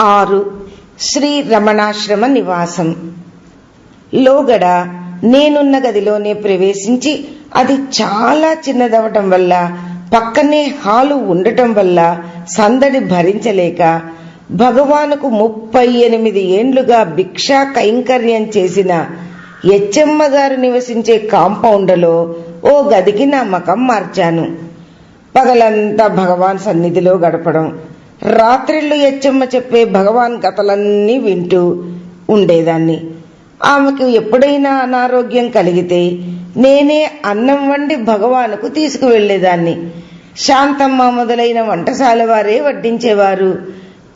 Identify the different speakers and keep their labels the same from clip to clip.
Speaker 1: ఆరు. శ్రీ రమణాశ్రమ నివాసం. లోగడ నేనున్న గదిలోనే ప్రవేశించి అది చాలా చిన్నదవటం వల్ల పక్కనే హాలు ఉండటం వల్ల సందడి భరించలేక భగవానుకు ముప్పై ఎనిమిది ఏండ్లుగా భిక్షా కైంకర్యం చేసిన ఎచ్చమ్మ గారు నివసించే కాంపౌండ్లో ఓ గదికి నా మకం మార్చాను. పగలంతా భగవాన్ సన్నిధిలో గడపడం. రాత్రిళ్ళు ఎచ్చమ్మ చెప్పే భగవాన్ కథలన్నీ వింటూ ఉండేదాన్ని. ఆమెకు ఎప్పుడైనా అనారోగ్యం కలిగితే నేనే అన్నం వండి భగవానుకు తీసుకువెళ్ళేదాన్ని శాంతమ్మ మొదలైన వంటశాల వారే వడ్డించేవారు.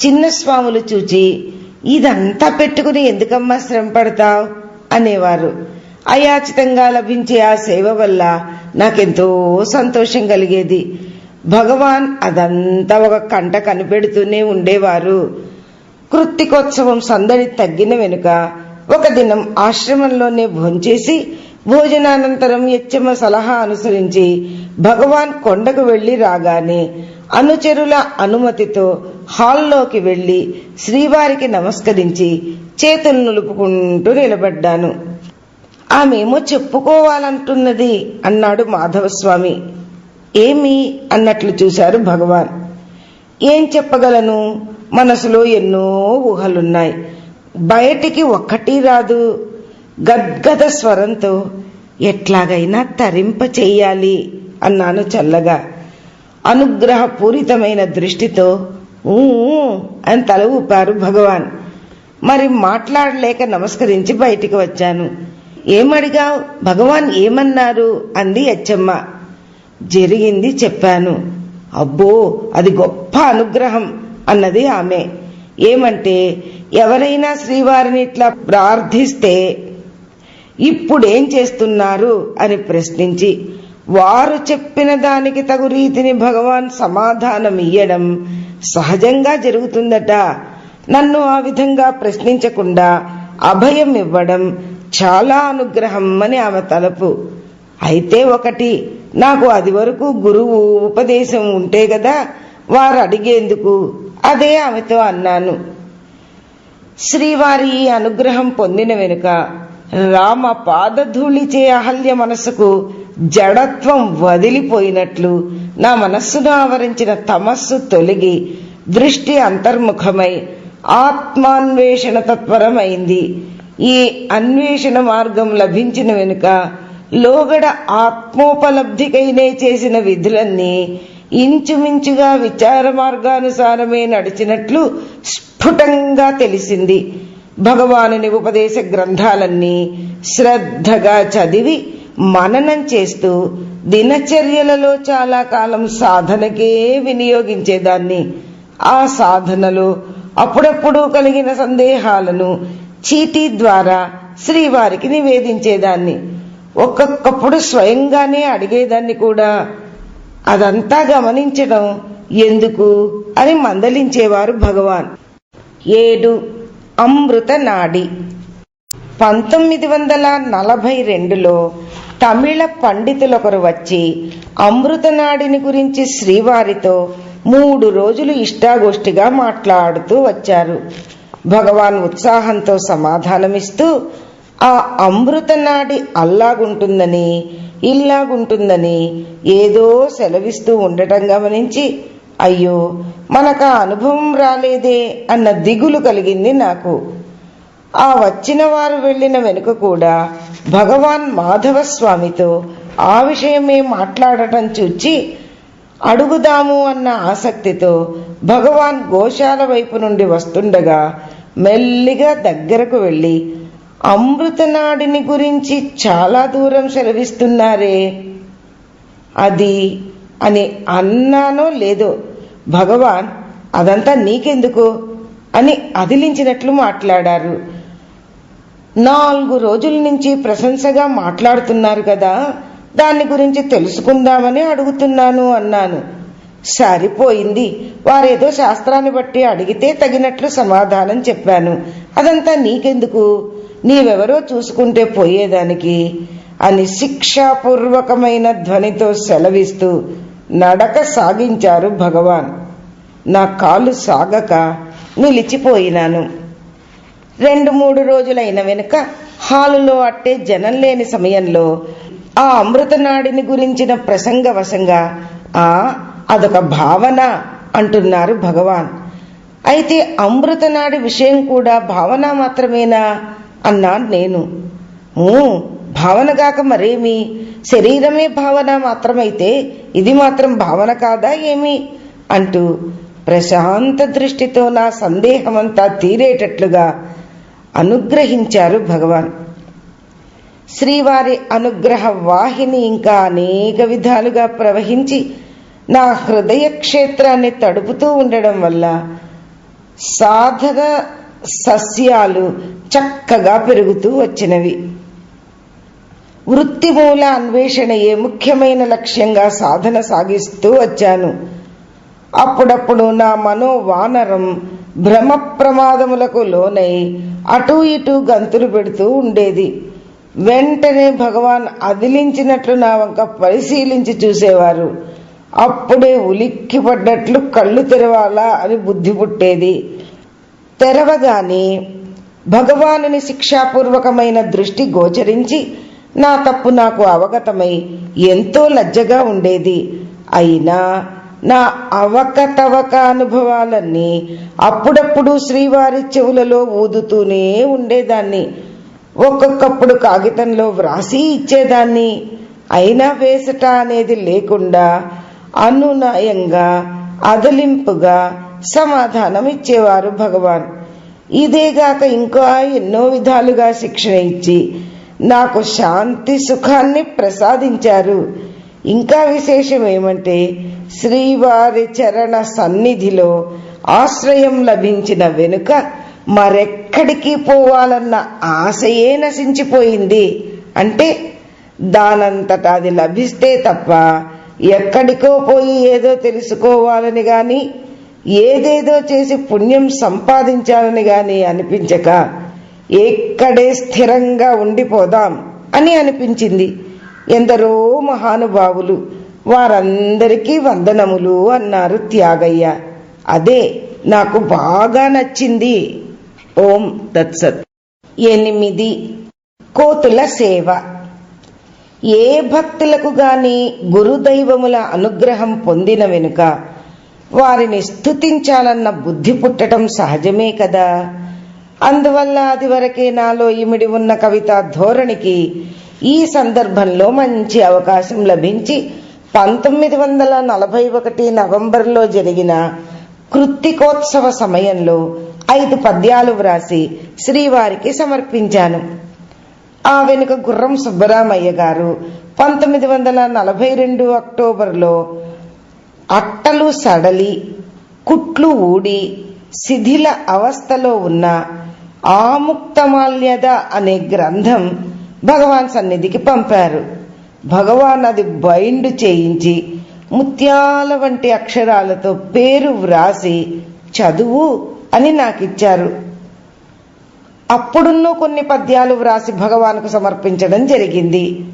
Speaker 1: చిన్న స్వాములు చూచి ఇదంతా పెట్టుకుని ఎందుకమ్మా శ్రమ పడతావు? అనేవారు. అయాచితంగా లభించే ఆ సేవ వల్ల నాకెంతో సంతోషం కలిగేది. భగవాన్ అదంతా ఒక కంట కనిపెడుతూనే ఉండేవారు. కృత్తికోత్సవం సందడి తగ్గిన వెనుక ఒక దినం ఆశ్రమంలోనే భోంచేసి భోజనానంతరం ఎచ్చమ్మ సలహా అనుసరించి భగవాన్ కొండకు వెళ్ళి రాగానే అనుచరుల అనుమతితో హాల్లోకి వెళ్ళి శ్రీవారికి నమస్కరించి చేతులు నులుపుకుంటూ నిలబడ్డాను. ఆమెమో చెప్పుకోవాలంటున్నది అన్నాడు మాధవస్వామి. ఏమి అన్నట్లు చూశారు భగవాన్. ఏం చెప్పగలను? మనసులో ఎన్నో ఊహలున్నాయి. బయటికి ఒక్కటి రాదు. గద్గద స్వరంతో ఎట్లాగైనా తరింప చెయ్యాలి అన్నాను చల్లగా. అనుగ్రహపూరితమైన దృష్టితో ఊ అని తల ఊపారు భగవాన్. మరి మాట్లాడలేక నమస్కరించి బయటికి వచ్చాను. ఏమడిగావు? భగవాన్ ఏమన్నారు? అంది అచ్చమ్మ. జరిగింది చెప్పాను. అబ్బో అది గొప్ప అనుగ్రహం అన్నది ఆమె. ఏమంటే ఎవరైనా శ్రీవారిని ఇట్లా ప్రార్థిస్తే ఇప్పుడేం చేస్తున్నారు అని ప్రశ్నించి వారు చెప్పిన దానికి తగు రీతిని భగవాన్ సమాధానం ఇయ్యడం సహజంగా జరుగుతుందట. నన్ను ఆ విధంగా ప్రశ్నించకుండా అభయం ఇవ్వడం చాలా అనుగ్రహం అని ఆమె తలపు. అయితే ఒకటి నాకు అది వరకు గురువు ఉపదేశం ఉంటే కదా వారు అడిగేందుకు? అదే ఆమెతో అన్నాను. శ్రీవారి అనుగ్రహం పొందిన వెనుక రామ పాదధూళిచే అహల్య మనసుకు జడత్వం వదిలిపోయినట్లు నా మనస్సును ఆవరించిన తమస్సు తొలగి దృష్టి అంతర్ముఖమై ఆత్మాన్వేషణ తత్పరమైంది. ఈ అన్వేషణ మార్గం లభించిన వెనుక లోగడ ఆత్మోపలబ్ధికైనే చేసిన విధులన్నీ ఇంచుమించుగా విచార మార్గానుసారమే నడిచినట్లు స్ఫుటంగా తెలిసింది. భగవానుని ఉపదేశ గ్రంథాలన్నీ శ్రద్ధగా చదివి మననం చేస్తూ దినచర్యలలో చాలా కాలం సాధనకే వినియోగించేదాన్ని. ఆ సాధనలో అప్పుడప్పుడు కలిగిన సందేహాలను చీటీ ద్వారా శ్రీవారికి నివేదించేదాన్ని. ఒక్కొక్కప్పుడు స్వయంగానే అడిగేదాన్ని కూడా. అదంతా గమనించడం ఎందుకు అని మందలించేవారు భగవాన్. ఏడు అమృత నాడి. పంతొమ్మిది వందల నలభై రెండులో తమిళ పండితులొకరు వచ్చి అమృతనాడిని గురించి శ్రీవారితో మూడు రోజులు ఇష్టాగోష్ఠిగా మాట్లాడుతూ వచ్చారు. భగవాన్ ఉత్సాహంతో సమాధానమిస్తూ ఆ అమృతనాడి అల్లాగుంటుందని ఇల్లాగుంటుందని ఏదో సెలవిస్తూ ఉండటం గమనించి అయ్యో మనకు ఆ అనుభవం రాలేదే అన్న దిగులు కలిగింది నాకు. ఆ వచ్చిన వారు వెళ్ళిన వెనుక కూడా భగవాన్ మాధవ స్వామితో ఆ విషయమే మాట్లాడటం చూచి అడుగుదాము అన్న ఆసక్తితో భగవాన్ గోశాల వైపు నుండి వస్తుండగా మెల్లిగా దగ్గరకు వెళ్ళి అమృతనాడిని గురించి చాలా దూరం సెలవిస్తున్నారే. అది అని అన్నానో లేదో భగవాన్ అదంతా నీకెందుకు? అని అదిలించినట్లు మాట్లాడారు. నాలుగు రోజుల నుంచి ప్రశంసగా మాట్లాడుతున్నారు కదా దాని గురించి తెలుసుకుందామని అడుగుతున్నాను అన్నాను. సరిపోయింది. వారేదో శాస్త్రాన్ని బట్టి అడిగితే తగినట్లు సమాధానం చెప్పాను. అదంతా నీకెందుకు? నీవెవరో చూసుకుంటే పోయేదానికి అని శిక్షాపూర్వకమైన ధ్వనితో సెలవిస్తూ నడక సాగించారు భగవాన్. నా కాలు సాగక నిలిచిపోయినాను. రెండు మూడు రోజులైన వెనుక హాలులో అట్టే జనం లేని సమయంలో ఆ అమృతనాడిని గురించిన ప్రసంగవశంగా ఆ అదొక భావన అంటున్నారు భగవాన్. అయితే అమృతనాడి విషయం కూడా భావన మాత్రమేనా? అన్నాను నేను. భావనగాక మరేమి? శరీరమే భావన మాత్రమైతే ఇది మాత్రం భావన కాదా ఏమి? అంటూ ప్రశాంత దృష్టితో నా సందేహమంతా తీరేటట్లుగా అనుగ్రహించారు భగవాన్. శ్రీవారి అనుగ్రహ వాహిని ఇంకా అనేక విధాలుగా ప్రవహించి నా హృదయ క్షేత్రాన్ని తడుపుతూ ఉండడం వల్ల సాధన సస్యాలు చక్కగా పెరుగుతూ వచ్చినవి. వృత్తిమూల అన్వేషణయే ముఖ్యమైన లక్ష్యంగా సాధన సాగిస్తూ వచ్చాను. అప్పుడప్పుడు నా మనోవానరం భ్రమ ప్రమాదములకు లోనై అటూ ఇటూ గంతులు పెడుతూ ఉండేది. వెంటనే భగవాన్ అదిలించినట్లు నా వంక పరిశీలించి చూసేవారు. అప్పుడే ఉలిక్కి పడ్డట్లు కళ్ళు తెరవాలా అని బుద్ధి పుట్టేది. తెరవగానే భగవానుని శిక్షాపూర్వకమైన దృష్టి గోచరించి నా తప్పు నాకు అవగతమై ఎంతో లజ్జగా ఉండేది. అయినా నా అవకతవక అనుభవాలన్నీ అప్పుడప్పుడు శ్రీవారి చెవులలో ఊదుతూనే ఉండేదాన్ని. ఒక్కొక్కప్పుడు కాగితంలో వ్రాసి ఇచ్చేదాన్ని. అయినా వేసట అనేది లేకుండా అనునయంగా అదలింపుగా సమాధానం ఇచ్చేవారు భగవాన్ ఇదేగాక ఇంకా ఎన్నో విధాలుగా శిక్షణ ఇచ్చి నాకు శాంతి సుఖాన్ని ప్రసాదించారు. ఇంకా విశేషం ఏమంటే శ్రీవారి చరణ సన్నిధిలో ఆశ్రయం లభించిన వెనుక మరెక్కడికి పోవాలన్న ఆశయే నశించిపోయింది. అంటే దానంతట అది లభిస్తే తప్ప ఎక్కడికో పోయి ఏదో తెలుసుకోవాలని గాని ఏదేదో చేసి పుణ్యం సంపాదించాలని గాని అనిపించక ఎక్కడే స్థిరంగా ఉండిపోదాం అని అనిపించింది. ఎందరో మహానుభావులు వారందరికీ వందనములు అన్నారు త్యాగయ్య. అదే నాకు బాగా నచ్చింది. ఓం తత్సత్. ఎనిమిది. కోతుల సేవ. ఏ భక్తులకు గాని గురుదైవముల అనుగ్రహం పొందిన వెనుక వారిని స్తుతించాలన్న బుద్ధి పుట్టడం సహజమే కదా. అందువల్ల అది వరకే నాలో ఇమిడి ఉన్న కవిత ధోరణికి ఈ సందర్భంలో మంచి అవకాశం లభించి పంతొమ్మిది వందల నలభై ఒకటి నవంబర్లో జరిగిన కృత్తికోత్సవ సమయంలో ఐదు పద్యాలు వ్రాసి శ్రీవారికి సమర్పించాను. ఆ వెనుక గుర్రం సుబ్బరామయ్య గారు పంతొమ్మిది వందల నలభై రెండు అక్టోబర్లో అట్టలు సడలి కుట్లు ఊడి శిథిల అవస్థలో ఉన్న ఆముక్తమాల్యద అనే గ్రంథం భగవాన్ సన్నిధికి పంపారు. భగవాన్ అది బైండ్ చేయించి ముత్యాల వంటి అక్షరాలతో పేరు వ్రాసి చదువు అని నాకిచ్చారు. అప్పుడున్నో కొన్ని పద్యాలు వ్రాసి భగవాన్కు సమర్పించడం జరిగింది.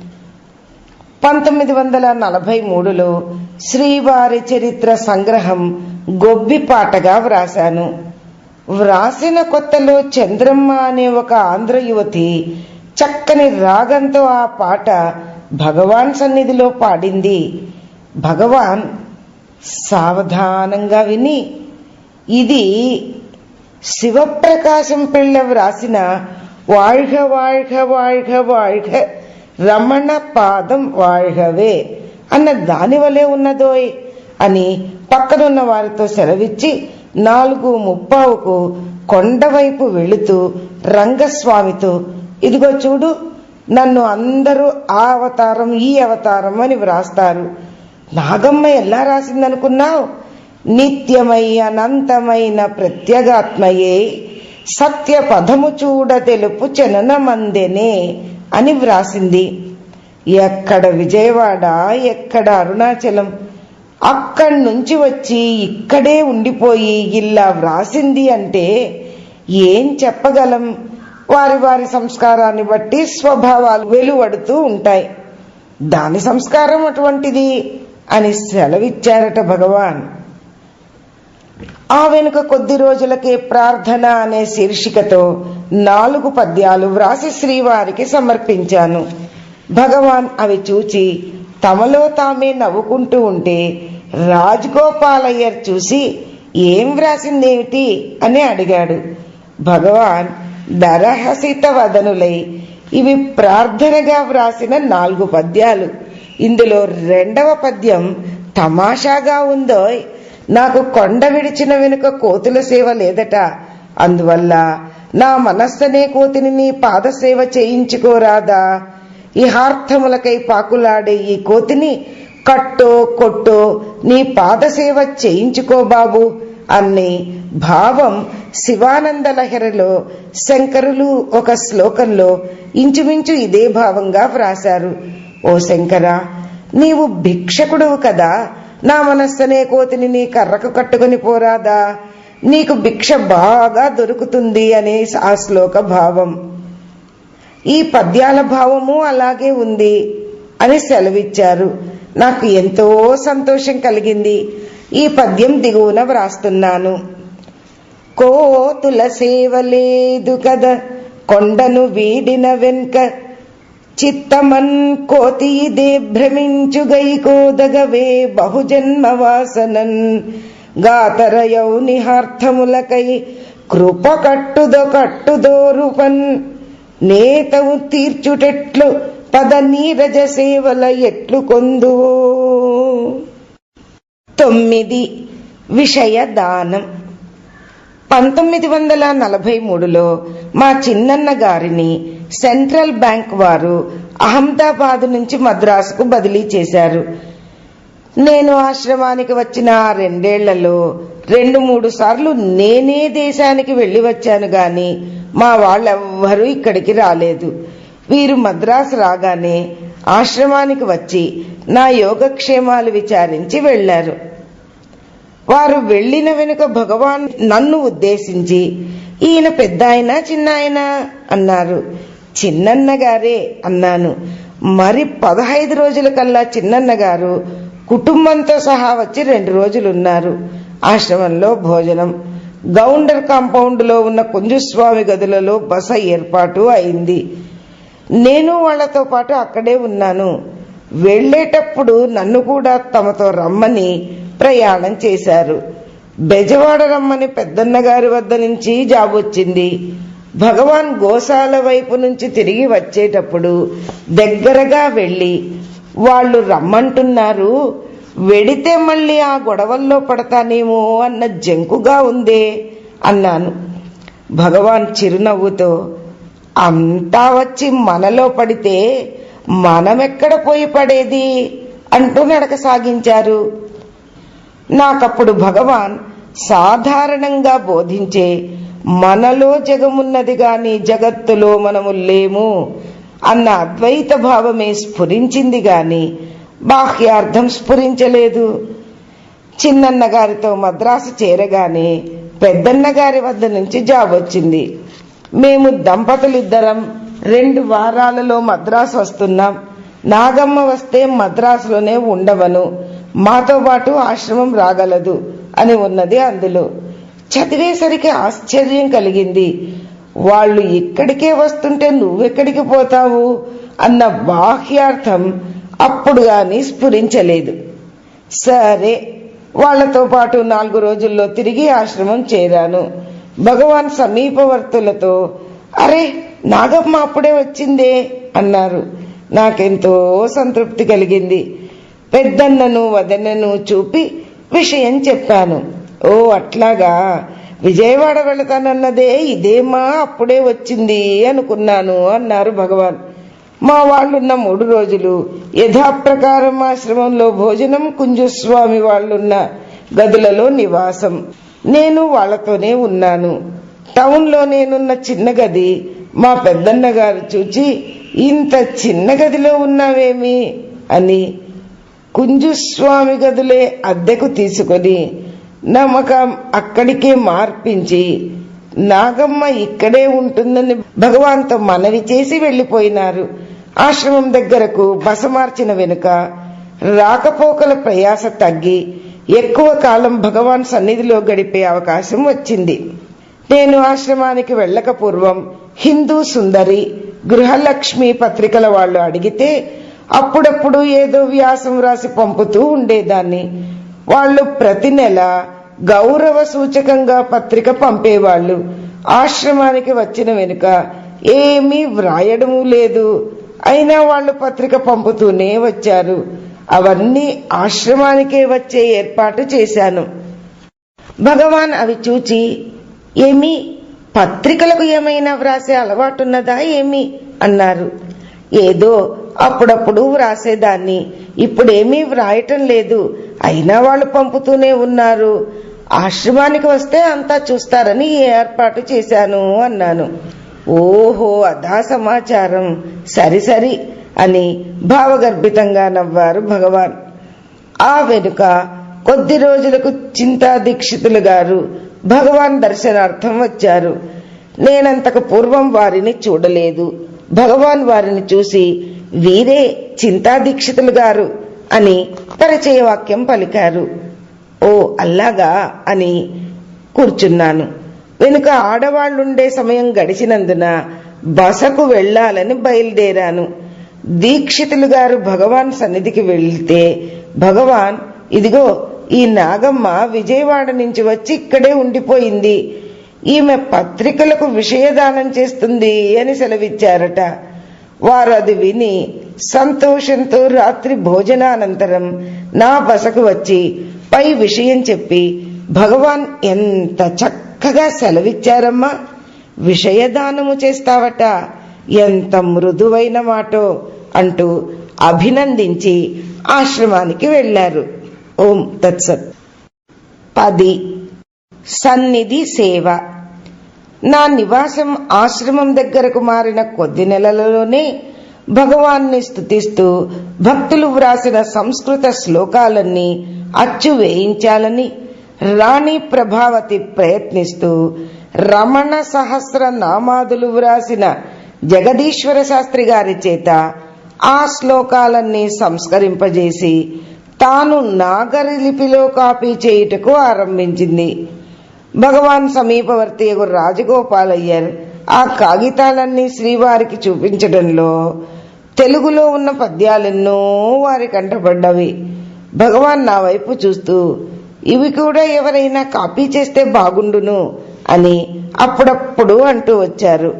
Speaker 1: పంతొమ్మిది వందల నలభై మూడులో శ్రీవారి చరిత్ర సంగ్రహం గొబ్బిపాటగా వ్రాశాను. వ్రాసిన కొత్తలో చంద్రమ్మ అనే ఒక ఆంధ్ర యువతి చక్కని రాగంతో ఆ పాట భగవాన్ సన్నిధిలో పాడింది. భగవాన్ సావధానంగా విని ఇది శివప్రకాశం పిళ్ళ వ్రాసిన వాళ్ఘ వాళ్ఘ వాళ్ఘ వాళ్ఘ రమణ పాదం వాళ్ఘవే అన్న దాని వలె ఉన్నదోయ్ అని పక్కనున్న వారితో సెలవిచ్చి నాలుగు ముప్పావుకు కొండవైపు వెళుతూ రంగస్వామితో ఇదిగో చూడు నన్ను అందరూ ఆ అవతారం ఈ అవతారం అని వ్రాస్తారు. నాగమ్మ ఎలా రాసిందనుకున్నావు? నిత్యమై అనంతమైన ప్రత్యేగాత్మయే సత్య పదము చూడ తెలుపు చననమందెనే అని వ్రాసింది. ఎక్కడ విజయవాడ ఎక్కడ అరుణాచలం అక్కడి నుంచి వచ్చి ఇక్కడే ఉండిపోయి ఇలా వ్రాసింది అంటే ఏం చెప్పగలం? వారి వారి సంస్కారాన్ని బట్టి స్వభావాలు వెలువడుతూ ఉంటాయి. దాని సంస్కారం అటువంటిది అని సెలవిచ్చారట భగవాన్. ఆ వెనుక కొద్ది రోజులకే ప్రార్థన అనే శీర్షికతో నాలుగు పద్యాలు వ్రాసి శ్రీవారికి సమర్పించాను. భగవాన్ అవి చూచి తమలో తామే నవ్వుకుంటూ ఉంటే రాజగోపాలయ్యర్ చూసి ఏం వ్రాసిందేమిటి అని అడిగాడు. భగవాన్ దరహసిత వదనులై ఇవి ప్రార్థనగా వ్రాసిన నాలుగు పద్యాలు. ఇందులో రెండవ పద్యం తమాషాగా ఉందో నాకు కొండ విడిచిన వెనుక కోతుల సేవ లేదట. అందువల్ల నా మనస్సనే కోతిని నీ పాదసేవ చేయించుకోరాదా? ఇహార్థములకై పాకులాడే ఈ కోతిని కట్టో కొట్టో నీ పాదసేవ చేయించుకో బాబు అన్ని భావం శివానంద లహరిలో శంకరులు ఒక శ్లోకంలో ఇంచుమించు ఇదే భావంగా వ్రాశారు. ఓ శంకర నీవు భిక్షకుడువు కదా. నా మనస్సనే కోతిని నీ కర్రకు కట్టుకుని పోరాదా. నీకు భిక్ష బాగా దొరుకుతుంది అనే ఆ శ్లోక భావం. ఈ పద్యాల భావము అలాగే ఉంది అని సెలవిచ్చారు. నాకు ఎంతో సంతోషం కలిగింది. ఈ పద్యం దిగువన వ్రాస్తున్నాను. కోతుల సేవ లేదు కదా కొండను వీడిన వెనుక. చిత్తమన్ కోతి ఇదే భ్రమించుగై కోదగవే బహుజన్మ వాసనన్. గాతర యౌనిహార్థములకై కృప కట్టుదో కట్టుదో రూపన్. నేతవు తీర్చుటెట్లు పద నీరజ సేవల ఎట్లు కొందువో తొమ్మిది విషయ దానం. పంతొమ్మిది వందల నలభై మూడులో మా చిన్నన్న గారిని సెంట్రల్ బ్యాంక్ వారు అహ్మదాబాద్ నుంచి మద్రాసుకు బదిలీ చేశారు. నేను ఆశ్రమానికి వచ్చిన ఆ రెండేళ్ళలో రెండు మూడు సార్లు నేనే దేశానికి వెళ్ళి వచ్చాను గాని మా వాళ్ళెవ్వరూ ఇక్కడికి రాలేదు. వీరు మద్రాసు రాగానే ఆశ్రమానికి వచ్చి నా యోగక్షేమాలు విచారించి వెళ్ళారు వారు వెళ్ళిన వెనుక భగవాన్ నన్ను ఉద్దేశించి ఈయన పెద్ద ఆయన చిన్న ఆయన అన్నారు. చిన్నన్న గారే అన్నాను. మరి పదహైదు రోజుల కల్లా చిన్నన్న గారు కుటుంబంతో సహా వచ్చి రెండు రోజులున్నారు. ఆశ్రమంలో భోజనం గౌండర్ కాంపౌండ్లో ఉన్న కుంజుస్వామి గదులలో బస ఏర్పాటు అయింది. నేను వాళ్ళతో పాటు అక్కడే ఉన్నాను. వెళ్ళేటప్పుడు నన్ను కూడా తమతో రమ్మని ప్రయాణం చేశారు. బెజవాడ రమ్మని పెద్దన్న గారి వద్ద నుంచి జాబ్ వచ్చింది. భగవాన్ గోశాల వైపు నుంచి తిరిగి వచ్చేటప్పుడు దగ్గరగా వెళ్ళి వాళ్ళు రమ్మంటున్నారు. వెడితే మళ్ళీ ఆ గొడవల్లో పడతానేమో అన్న జంకుగా ఉందే అన్నాను. భగవాన్ చిరునవ్వుతో అంతా వచ్చి మనలో పడితే మనమెక్కడ పోయి పడేది? అంటూ నడక సాగించారు. నాకప్పుడు భగవాన్ సాధారణంగా బోధించే మనలో జగమున్నది గాని జగత్తులో మనము లేము అన్న అద్వైత భావమే స్ఫురించింది గాని బాహ్యార్థం స్ఫురించలేదు. చిన్నన్న గారితో మద్రాసు చేరగానే పెద్దన్న గారి వద్ద నుంచి జాబ్ వచ్చింది. మేము దంపతులిద్దరం రెండు వారాలలో మద్రాసు వస్తున్నాం. నాగమ్మ వస్తే మద్రాసులోనే ఉండవను. మాతో పాటు ఆశ్రమం రాగలదు అని ఉన్నది అందులో. చదివేసరికి ఆశ్చర్యం కలిగింది. వాళ్ళు ఇక్కడికే వస్తుంటే నువ్వెక్కడికి పోతావు? అన్న బాహ్యార్థం అప్పుడు గాని స్ఫురించలేదు. సరే వాళ్ళతో పాటు నాలుగు రోజుల్లో తిరిగి ఆశ్రమం చేరాను. భగవాన్ సమీపవర్తులతో అరే నాగమ్మ అప్పుడే వచ్చిందే అన్నారు. నాకెంతో సంతృప్తి కలిగింది. పెద్దన్నను వదనను చూపి విషయం చెప్పాను. ఓ అట్లాగా. విజయవాడ వెళతానన్నదే ఇదేమా అప్పుడే వచ్చింది అనుకున్నాను అన్నారు భగవాన్. మా వాళ్ళున్న మూడు రోజులు. యథాప్రకారం ఆశ్రమంలో భోజనం కుంజుస్వామి వాళ్ళున్న గదులలో నివాసం. నేను వాళ్ళతోనే ఉన్నాను. టౌన్లో నేనున్న చిన్న గది మా పెద్దన్న గారు చూచి ఇంత చిన్న గదిలో ఉన్నావేమి? అని కుంజుస్వామి గదులే అద్దెకు తీసుకొని నమ్మకం అక్కడికే మార్పించి నాగమ్మ ఇక్కడే ఉంటుందని భగవాన్తో మనవి చేసి వెళ్ళిపోయినారు. ఆశ్రమం దగ్గరకు బస మార్చిన వెనుక రాకపోకల ప్రయాస తగ్గి ఎక్కువ కాలం భగవాన్ సన్నిధిలో గడిపే అవకాశం వచ్చింది. నేను ఆశ్రమానికి వెళ్ళక పూర్వం హిందూ సుందరి గృహలక్ష్మి పత్రికల వాళ్ళు అడిగితే అప్పుడప్పుడు ఏదో వ్యాసం రాసి పంపుతూ ఉండేదాన్ని. వాళ్ళు ప్రతి నెల గౌరవ సూచకంగా పత్రిక పంపేవాళ్ళు. ఆశ్రమానికి వచ్చిన వెనుక ఏమీ వ్రాయడము లేదు. అయినా వాళ్ళు పత్రిక పంపుతూనే వచ్చారు. అవన్నీ ఆశ్రమానికే వచ్చే ఏర్పాటు చేశాను. భగవాన్ అవి చూచి ఏమి? పత్రికలకు ఏమైనా వ్రాసే అలవాటున్నదా ఏమి? అన్నారు. ఏదో అప్పుడప్పుడు వ్రాసేదాన్ని. ఇప్పుడేమీ వ్రాయటం లేదు. అయినా వాళ్ళు పంపుతూనే ఉన్నారు. ఆశ్రమానికి వస్తే అంతా చూస్తారని ఏర్పాటు చేశాను అన్నాను. ఓహో అదా సమాచారం. సరి సరి అని భావగర్భితంగా నవ్వారు భగవాన్. ఆ వెనుక కొద్ది రోజులకు చింతా దీక్షితులు గారు భగవాన్ దర్శనార్థం వచ్చారు. నేనంతకు పూర్వం వారిని చూడలేదు. భగవాన్ వారిని చూసి వీరే చింతా దీక్షితులు గారు అని పరిచయ వాక్యం పలికారు. ఓ అల్లాగా అని కూర్చున్నాను. వెనుక ఆడవాళ్ళుండే సమయం గడిచినందున బసకు వెళ్ళాలని బయలుదేరాను. దీక్షితులు గారు భగవాన్ సన్నిధికి వెళ్తే భగవాన్ ఇదిగో ఈ నాగమ్మ విజయవాడ నుంచి వచ్చి ఇక్కడే ఉండిపోయింది. ఈమె పత్రికలకు విషయదానం చేస్తుంది అని సెలవిచ్చారట. వారు అది విని సంతోషంతో రాత్రి భోజనానంతరం నా బసకు వచ్చి పై విషయం చెప్పి భగవాన్ ఎంత చక్క చక్కగా సెలవిచ్చారమ్మా. విషయదానము చేస్తావట. ఎంత మృదువైన మాటో అంటూ అభినందించి ఆశ్రమానికి వెళ్ళారు ఓం తత్సత్. పది. సన్నిధి సేవ. నా నివాసం ఆశ్రమం దగ్గరకు మారిన కొద్ది నెలలలోనే భగవాన్ని స్థుతిస్తూ భక్తులు వ్రాసిన సంస్కృత శ్లోకాలన్నీ అచ్చు వేయించాలని రాణి ప్రభావతి ప్రయత్నిస్తూ రమణ సహస్ర నామాదులు వ్రాసిన జగదీశ్వర శాస్త్రి గారి చేత ఆ శ్లోకాలన్నీ సంస్కరింపజేసి తాను నాగరి లిపిలో కాపీ చేయుటకు ఆరంభించింది. భగవాన్ సమీపవర్తి రాజగోపాలయ్యర్ ఆ కాగితాలన్నీ శ్రీవారికి చూపించడంలో తెలుగులో ఉన్న పద్యాలెన్నో వారి కంటపడ్డవి. భగవాన్ నా వైపు చూస్తూ ఇవి కూడా ఎవరైనా కాపీ చేస్తే బాగుండును అని అప్పుడప్పుడు అంటూ వచ్చారు.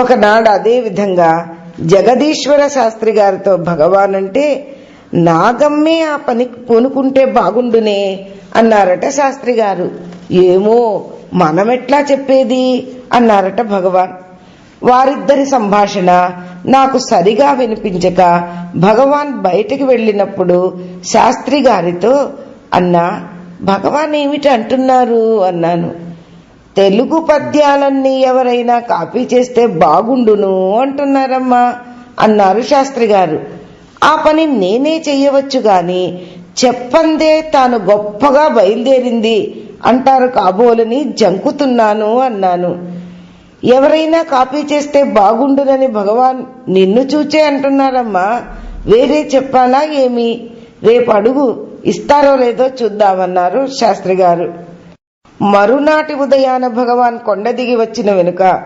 Speaker 1: ఒకనాడు అదేవిధంగా జగదీశ్వర శాస్త్రి గారితో భగవాన్ అంటే నాగమ్మే ఆ పని పూనుకుంటే బాగుండునే అన్నారట శాస్త్రి గారు. ఏమో మనమెట్లా చెప్పేది? అన్నారట భగవాన్. వారిద్దరి సంభాషణ నాకు సరిగా వినిపించక భగవాన్ బయటికి వెళ్ళినప్పుడు శాస్త్రి గారితో అన్నా భగవాన్ ఏమిటి అంటున్నారు అన్నాను. తెలుగు పద్యాలన్నీ ఎవరైనా కాపీ చేస్తే బాగుండును అంటున్నారమ్మా అన్నారు శాస్త్రి గారు. ఆ పని నేనే చెయ్యవచ్చు గాని చెప్పందే తాను గొప్పగా బయలుదేరింది అంటారు కాబోలని జంకుతున్నాను అన్నాను. ఎవరైనా కాపీ చేస్తే బాగుండునని భగవాన్ నిన్ను చూచే అంటున్నారమ్మా వేరే చెప్పాలా ఏమి? రేపు అడుగు ఇస్తారో లేదో చూద్దామన్నారు శాస్త్రి గారు. మరునాటి ఉదయాన భగవాన్ కొండ దిగి వచ్చిన వెనుక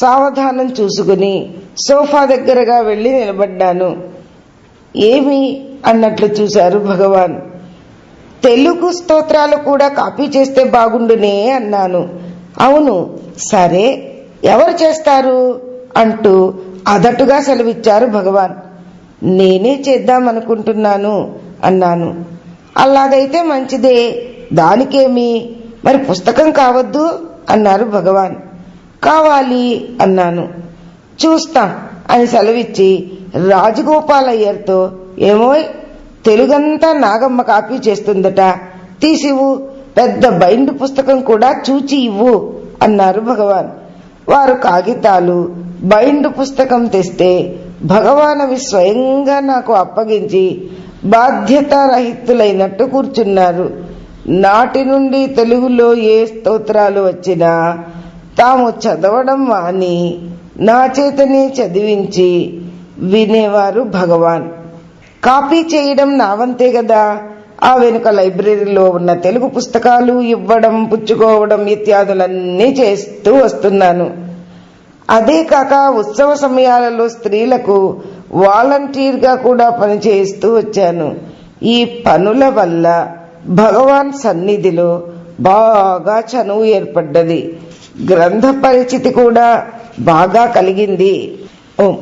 Speaker 1: సావధానం చూసుకుని సోఫా దగ్గరగా వెళ్ళి నిలబడ్డాను. ఏమి అన్నట్లు చూశారు భగవాన్. తెలుగు స్తోత్రాలు కూడా కాపీ చేస్తే బాగుండునే అన్నాను. అవును సరే ఎవరు చేస్తారు? అంటూ అదటుగా సెలవిచ్చారు భగవాన్. నేనే చేద్దామనుకుంటున్నాను. అన్నాను. అలాగైతే మంచిదే. దానికేమి? మరి పుస్తకం కావద్దు? అన్నారు భగవాన్. కావాలి అన్నాను. చూస్తా అని సెలవిచ్చి రాజగోపాలయ్యర్తో ఏమో తెలుగంతా నాగమ్మ కాపీ చేస్తుందట. తీసివు పెద్ద బైండ్ పుస్తకం కూడా చూచి ఇవ్వు అన్నారు భగవాన్. వారు కాగితాలు బైండ్ పుస్తకం తెస్తే భగవాన్ అవి స్వయంగా నాకు అప్పగించి బాధ్యతారహితులైనట్టు కూర్చున్నారు. నాటి నుండి తెలుగులో ఏ స్తోత్రాలు వచ్చినా తాము చదవడం మాని నా చేతనే చదివించి వినేవారు భగవాన్. కాపీ చేయడం నా వంతే కదా ఆ వెనుక లైబ్రరీలో ఉన్న తెలుగు పుస్తకాలు ఇవ్వడం పుచ్చుకోవడం ఇత్యాదులన్నీ చేస్తూ వస్తున్నాను. అదే కాక ఉత్సవ సమయాలలో స్త్రీలకు వాలంటీర్గా కూడా పనిచేస్తూ వచ్చాను. ఈ పనుల వల్ల భగవాన్ సన్నిధిలో బాగా చనువు ఏర్పడ్డది. గ్రంథ పరిచితి కూడా బాగా కలిగింది. ఓం.